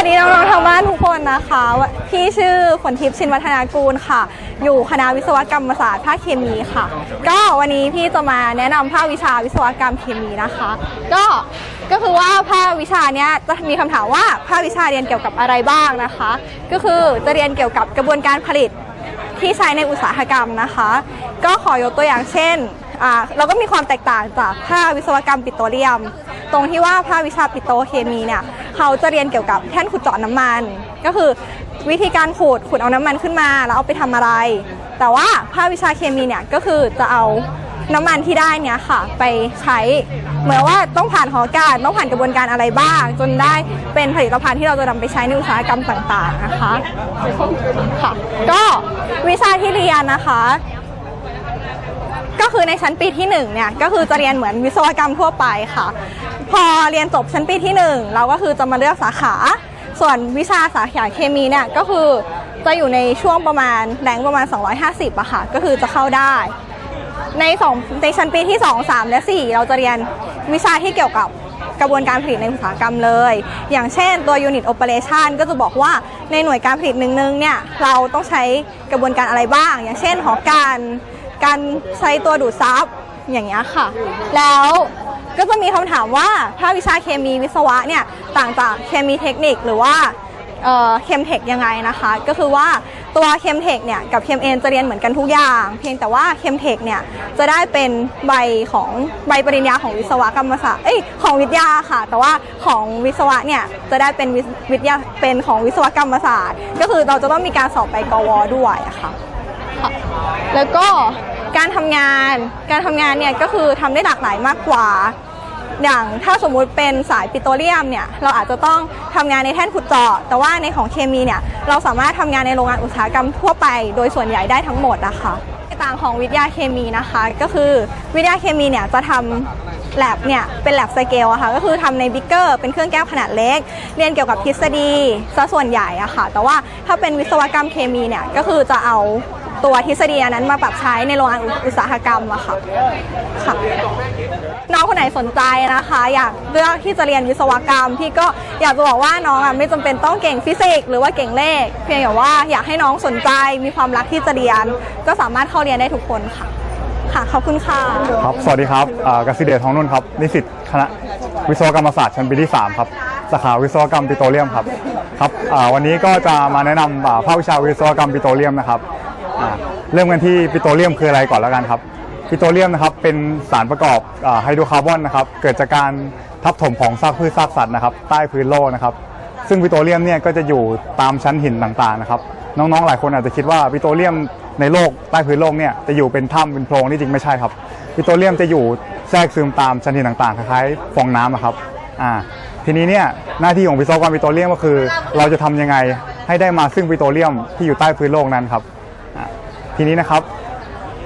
วัสดีน้องๆทางบ้านทุกคนนะคะ พี่ชื่อฝนทิพย์ชินวัฒนากูลค่ะ อยู่คณะวิศวกรรมศาสตร์ภาคเคมีค่ะ ก็วันนี้พี่จะมาแนะนำภาควิชาวิศวกรรมเคมีนะคะ ก็ก็คือว่าภาควิชาเนี้ยจะมีคำถามว่าภาควิชาเรียนเกี่ยวกับอะไรบ้างนะคะ ก็คือจะเรียนเกี่ยวกับกระบวนการผลิตที่ใช้ในอุตสาหกรรมนะคะ ก็ขอยกตัวอย่างเช่นอ่าเราก็มีความแตกต่างจากภาควิศวกรรมปิโตรเลียม ตรงที่ว่าภาควิชาปิโตรเคมีเนี่ย เขาจะเรียนเกี่ยวกับแท่นขุดเจาะน้ำมัน ก็คือวิธีการขุดขุดเอาน้ำมันขึ้นมา แล้วเอาไปทำอะไร แต่ว่าภาควิชาเคมีเนี่ยก็คือจะเอาน้ำมันที่ได้เนี่ยค่ะ ไปใช้เหมือนว่าต้องผ่านหอการต้องผ่านกระบวนการอะไรบ้าง จนได้เป็นผลิตภัณฑ์ที่เราจะนำไปใช้ในอุตสาหกรรมต่างๆนะคะค่ะก็วิชาที่เรียนนะคะ ก็คือในชั้นปีที่1เนี่ยก็คือจะเรียนเหมือนวิศวกรรมทั่วไปค่ะ พอเรียนจบชั้นปีที่ 1 เราก็คือจะมาเลือกสาขา ส่วนวิชาสาขาเคมีเนี่ยก็คือจะอยู่ในช่วงประมาณแรงประมาณ 250อะค่ะก็คือจะเข้าได้ในสองในชั้นปีที่ 2 3 และ 4 เราจะเรียนวิชาที่เกี่ยวกับกระบวนการผลิตในอุตสาหกรรมเลย อย่างเช่นตัว Unit Operation ก็จะบอกว่าในหน่วยการผลิตหนึ่งๆเนี่ยเราต้องใช้กระบวนการอะไรบ้าง อย่างเช่นหอการ การใช้ตัวดูดซับอย่างเงี้ยค่ะ แล้วก็จะมีคำถามว่าภาควิชาเคมีวิศวะเนี่ยต่างจากเคมีเทคนิคหรือว่าเคมเทคยังไงนะคะ ก็คือว่าตัวเคมเทคเนี่ยกับเคมเอนจะเรียนเหมือนกันทุกอย่าง เพียงแต่ว่าเคมเทคเนี่ยจะได้เป็นใบของใบปริญญาของวิศวกรรมศาสตร์เอ้ยของวิทยาค่ะ แต่ว่าของวิศวะเนี่ยจะได้เป็นวิทยาเป็นของวิศวกรรมศาสตร์ ก็คือเราจะต้องมีการสอบไปกวด้วยอะคะค่ะ แล้วก็การทำงานการทำงานเนี่ยก็คือทำได้หลากหลายมากกว่า อย่างถ้าสมมุติเป็นสายปิโตรเลียมเนี่ยเราอาจจะต้องทำงานในแท่นขุดเจาะ แต่ว่าในของเคมีเนี่ยเราสามารถทำงานในโรงงานอุตสาหกรรมทั่วไป โดยส่วนใหญ่ได้ทั้งหมดนะคะต่างของวิทยาเคมีนะคะ ก็คือวิทยาเคมีเนี่ยจะทำแลบเนี่ยเป็นแลบสเกลอะค่ะก็คือทำในบิ๊กเกอร์เป็นเครื่องแก้วขนาดเล็ก เรียนเกี่ยวกับทฤษฎีซะส่วนใหญ่อะค่ะ แต่ว่าถ้าเป็นวิศวกรรมเคมีเนี่ยก็คือจะเอา ตัวทฤษฎีอันนั้นมาปรับใช้ในโรงงานอุตสาหกรรมอะค่ะค่ะ น้องคนไหนสนใจนะคะ อยากเลือกที่จะเรียนวิศวกรรม พี่ก็อยากจะบอกว่าน้องอะไม่จำเป็นต้องเก่งฟิสิกส์หรือว่าเก่งเลข เพียงแต่ว่าอยากให้น้องสนใจมีความรักที่จะเรียน ก็สามารถเข้าเรียนได้ทุกคนค่ะค่ะขอบคุณค่ะครับ สวัสดีครับกสิเดชทองนุ่นครับ นิสิตคณะวิศวกรรมศาสตร์ชั้นปีที่ 3 ครับ สาขาวิศวกรรมปิโตรเลียมครับ ครับวันนี้ก็จะมาแนะนำอ่าภาควิชาวิศวกรรมปิโตรเลียมนะครับ เริ่มกันที่ปิโตรเลียมคืออะไรก่อนแล้วกันครับปิโตรเลียมนะครับเป็นสารประกอบไฮโดรคาร์บอนนะครับเกิดจากการทับถมของซากพืชซากสัตว์นะครับใต้พื้นโลกนะครับซึ่งปิโตรเลียมเนี่ยก็จะอยู่ตามชั้นหินต่างๆนะครับน้องๆหลายคนอาจจะคิดว่าปิโตรเลียมในโลกใต้พื้นโลกเนี่ยจะอยู่เป็นถ้ำเป็นโพรงที่จริงไม่ใช่ครับปิโตรเลียมจะอยู่แทรกซึมตามชั้นหินต่างๆคล้ายๆฟองน้ำอะครับอ่าทีนี้เนี่ยหน้าที่ของวิศวกรปิโตรเลียมก็คือ เราจะทำยังไงให้ได้มาซึ่งปิโตรเลียมที่อยู่ใต้พื้นโลกนั้นครับ ทีนี้นะครับ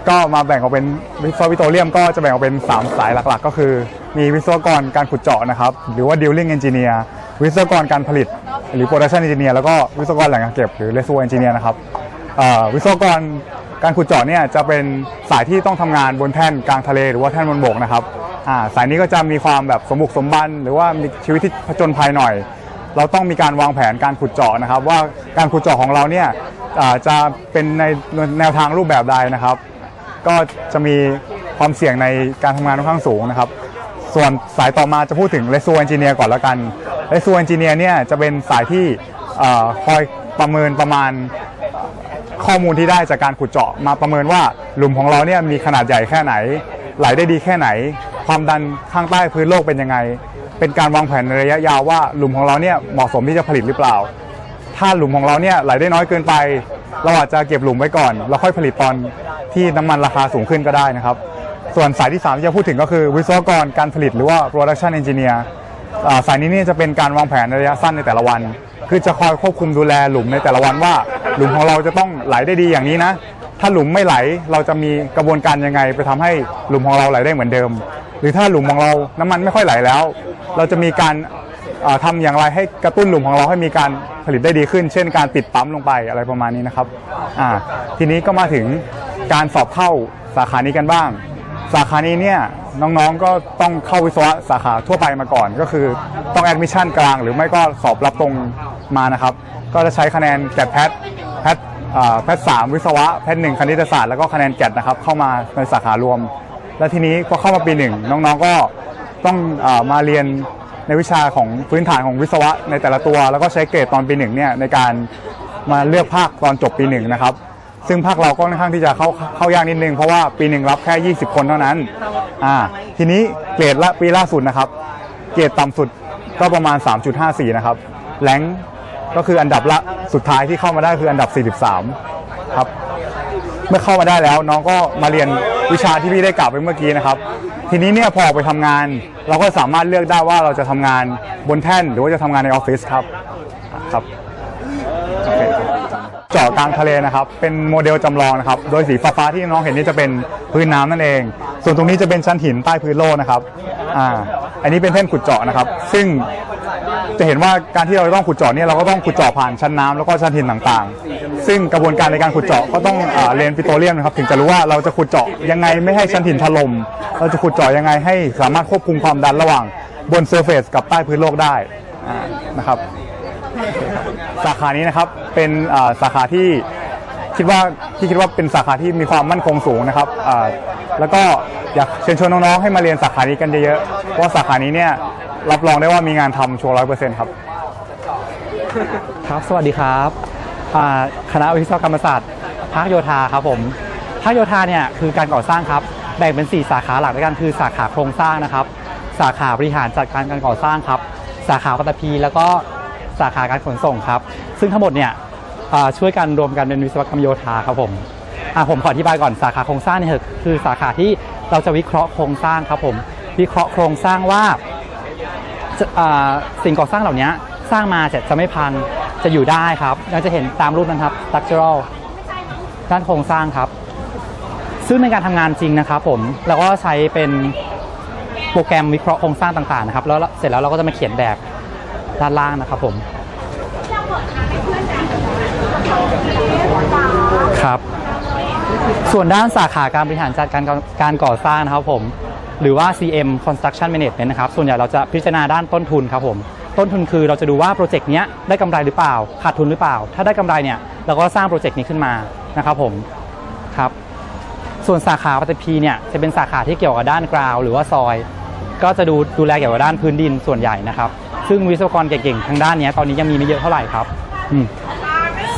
ก็มาแบ่งออกเป็นวิศวิโตรเลียมก็จะแบ่งออกเป็น 3 สายหลักๆ ก็คือ มีวิศวกรการขุดเจาะนะครับ หรือว่า dealing engineer วิศวกรการผลิต หรือ production engineer แล้วก็วิศวกรแหล่งการเก็บหรือ reservoir engineer นะครับวิศวกรการขุดเจาะเนี่ยจะเป็นสายที่ต้องทำงานบนแท่นกลางทะเลหรือว่าแท่นบนบกนะครับสายนี้ก็จะมีความแบบสมบุกสมบันหรือว่ามีชีวิตที่ผจญภัยหน่อย เราต้องมีการวางแผนการขุดเจาะนะครับ ว่าการขุดเจาะของเราเนี่ย จะเป็นในแนวทางรูปแบบใดนะครับ ก็จะมีความเสี่ยงในการทำงานค่อนข้างสูงนะครับ ส่วนสายต่อมาจะพูดถึง r e s o u r e Engineer ก่อนแล้วกัน r e s o u r e Engineer เนี่ยจะเป็นสายที่คอยประเมินประมาณข้อมูลที่ได้จากการขุดเจาะมาประเมินว่าหลุมของเราเนี่ยมีขนาดใหญ่แค่ไหน ไหลได้ดีแค่ไหน ความดันข้างใต้พื้นโลกเป็นยังไง เป็นการวางแผนในระยะยาวว่าหลุมของเราเนี่ยเหมาะสมที่จะผลิตหรือเปล่า ถ้าหลุมของเราเนี่ยไหลได้น้อยเกินไป เราอาจจะเก็บหลุมไว้ก่อนแล้วค่อยผลิตตอนที่น้ำมันราคาสูงขึ้นก็ได้นะครับ ส่วนสายที่3ที่จะพูดถึงก็คือวิศวกรการผลิตหรือว่า production engineer สายนี้เนี่ยจะเป็นการวางแผนระยะสั้นในแต่ละวัน คือจะคอยควบคุมดูแลหลุมในแต่ละวันว่า หลุมของเราจะต้องไหลได้ดีอย่างนี้นะ ถ้าหลุมไม่ไหลเราจะมีกระบวนการยังไง ไปทำให้หลุมของเราไหลได้เหมือนเดิม หรือถ้าหลุมของเราน้ำมันไม่ค่อยไหลแล้ว เราจะมีการ ทำอย่างไรให้กระตุ้นหลุมของเราให้มีการผลิตได้ดีขึ้น เช่นการติดปั๊มลงไปอะไรประมาณนี้นะครับทีนี้ก็มาถึงการสอบเข้าสาขานี้กันบ้าง สาขานี้เนี่ยน้องๆก็ต้องเข้าวิศวะสาขาทั่วไปมาก่อน ก็คือต้องแอดมิชชั่นกลาง หรือไม่ก็สอบรับตรงมานะครับ ก็จะใช้คะแนนแกดแพทแพทแพทสามวิศวะแพทหนึ่งคณิตศาสตร์แล้วก็คะแนนแกดนะครับเข้ามาในสาขารวม และทีนี้พอเข้ามาปีหนึ่งน้องๆก็ต้องอมาเรียน วิชาของพื้นฐานของวิศวะในแต่ละตัว แล้วก็ใช้เกรดตอนปีหนึ่งเนี่ยในการมาเลือกภาคตอนจบปีหนึ่งนะครับ ซึ่งภาคเราก็ค่อนข้างที่จะเข้าเข้ายากนิดนึง เพราะว่าปีหนึ่งรับแค่ 20 คนเท่านั้นอ่าทีนี้เกรดละปีล่าสุดนะครับ เกรดต่ำสุดก็ประมาณ 3.54 นะครับแรงก็คืออันดับละสุดท้ายที่เข้ามาได้คืออันดับ 43 ครับ เมื่อเข้ามาได้แล้วน้องก็มาเรียนวิชาที่พี่ได้กล่าวไปเมื่อกี้นะครับ ทีนี้เนี่ยพอออกไปทำงาน เราก็สามารถเลือกได้ว่าเราจะทำงานบนแท่นหรือว่าจะทำงานในออฟฟิศครับครับโอเคเจาะกลางทะเลนะครับ เป็นโมเดลจำลองนะครับ โดยสีฟ้าๆที่น้องเห็นนี่จะเป็นพื้นน้ำนั่นเอง ส่วนตรงนี้จะเป็นชั้นหินใต้พื้นโลกนะครับอ่าอันนี้เป็นแท่นขุดเจาะนะครับ ซึ่ง จะเห็นว่าการที่เราต้องขุดเจาะเนี่ยเราก็ต้องขุดเจาะผ่านชั้นน้ำแล้วก็ชั้นหินต่างๆ ซึ่งกระบวนการในการขุดเจาะก็ต้องอาเรียนปิโตรเลียมนะครับถึงจะรู้ว่าเราจะขุดเจาะยังไงไม่ให้ชั้นหินถล่มเราจะขุดเจาะยังไงให้สามารถควบคุมความดันระหว่างบนเซอร์เฟซกับใต้พื้นโลกได้อ่านะครับ สาขานี้นะครับเป็นอ่าสาขาที่คิดว่าที่คิดว่าเป็นสาขาที่มีความมั่นคงสูงนะครับอ่าแล้วก็อยากเชิญชวนน้องๆให้มาเรียนสาขานี้กันเยอะๆเพราะว่าสาขานี้เนี่ย รับรองได้ว่ามีงานทำชัวร์ร้อยเปอร์เซ็นต์ครับ ครับ สวัสดีครับอ่าคณะวิศวกรรมศาสตร์ภาคโยธาครับผมภาคโยธาเนี่ยคือการก่อสร้างครับ แบ่งเป็น 4 สาขาหลักด้วยกันคือสาขาโครงสร้างนะครับ สาขาบริหารจัดการการก่อสร้างครับ สาขาปัตตภีแล้วก็สาขาการขนส่งครับ ซึ่งทั้งหมดเนี่ยอ่าช่วยกันรวมกันเป็นวิศวกรรมโยธาครับผมอะผมขออธิบายก่อนสาขาโครงสร้างเนี่ยคือสาขาที่เราจะวิเคราะห์โครงสร้างครับผมวิเคราะห์โครงสร้างว่า สิ่งก่อสร้างเหล่านี้สร้างมาจะจะไม่พังจะอยู่ได้ครับเราจะเห็นตามรูปนะครับ structural ด้านโครงสร้างครับ ซึ่งในการทำงานจริงนะครับผมเราก็ใช้เป็นโปรแกรมวิเคราะห์โครงสร้างต่างๆนะครับแล้วเสร็จแล้วเราก็จะมาเขียนแบบด้านล่างนะครับผมครับ ส่วนด้านสาขาการบริหารจัดการการก่อสร้างนะครับผม หรือว่า CM Construction Management นะครับ ส่วนใหญ่เราจะพิจารณาด้านต้นทุนครับผม ต้นทุนคือเราจะดูว่าโปรเจกต์เนี้ยได้กำไรหรือเปล่า ขาดทุนหรือเปล่า ถ้าได้กำไรเนี่ยเราก็สร้างโปรเจกต์นี้ขึ้นมานะครับผม ครับ ส่วนสาขาปฏิพีเนี่ยจะเป็นสาขาที่เกี่ยวกับด้านกราว หรือว่าซอย ก็จะดูดูแลเกี่ยวกับด้านพื้นดินส่วนใหญ่นะครับ ซึ่งวิศวกรเก่งๆทางด้านเนี้ยตอนนี้ยังมีไม่เยอะเท่าไหร่ครับ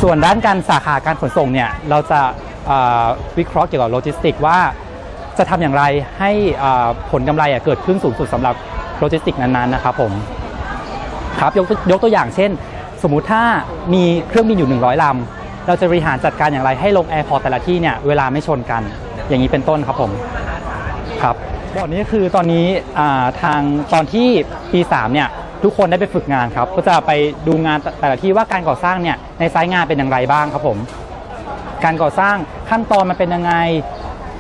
ส่วนด้านการสาขาการขนส่งเนี่ยเราจะวิเคราะห์เกี่ยวกับโลจิสติกว่า จะทำอย่างไรให้ผลกำไรเกิดขึ้นสูงสุดสำหรับโลจิสติกนั้นๆนะครับผมครับยกยกตัวอย่างเช่น สมมุติถ้ามีเครื่องบินอยู่ 100ลำเราจะบริหารจัดการอย่างไรให้ลงแอร์พอร์ตแต่ละที่เนี่ยเวลาไม่ชนกัน อย่างนี้เป็นต้นครับผมครับบอร์ดนี้คือตอนนี้ทางตอนที่ปี3เนี่ยทุกคนได้ไปฝึกงานครับ ก็จะไปดูงานแต่ละที่ว่าการก่อสร้างเนี่ยในไซต์งานเป็นอย่างไรบ้างครับผม การก่อสร้างขั้นตอนมันเป็นยังไง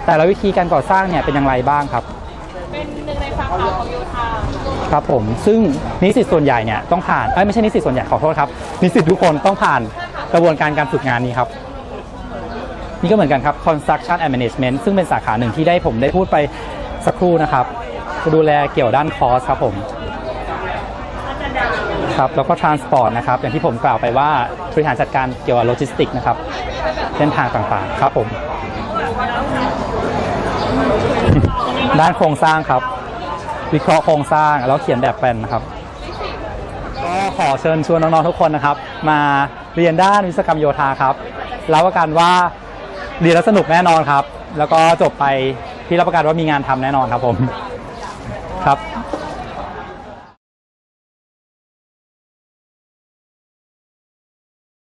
แต่ละวิธีการก่อสร้างเนี่ยเป็นอย่างไรบ้างครับ เป็นหนึ่งในสาขาของโยธาครับผมซึ่งนิสิตส่วนใหญ่เนี่ยต้องผ่านเอ้ยไม่ใช่นิสิตส่วนใหญ่ขอโทษครับนิสิตทุกคนต้องผ่านกระบวนการการฝึกงานนี้ครับ นี่ก็เหมือนกันครับ construction and management ซึ่งเป็นสาขาหนึ่งที่ได้ผมได้พูดไปสักครู่นะครับจะดูแลเกี่ยวด้านคอสครับผมครับแล้วก็ transport นะครับ อย่างที่ผมกล่าวไปว่าบริหารจัดการเกี่ยวกับโลจิสติกนะครับเส้นทางต่างๆ ครับผม ด้านโครงสร้างครับ วิเคราะห์โครงสร้างแล้วเขียนแบบแปลนนะครับก็ขอเชิญชวนน้องๆทุกคนนะครับ มาเรียนด้านวิศวกรรมโยธาครับรับประกันว่าเรียนแล้วสนุกแน่นอนครับ แล้วก็จบไปพี่รับประกันว่ามีงานทำแน่นอนครับผมครับ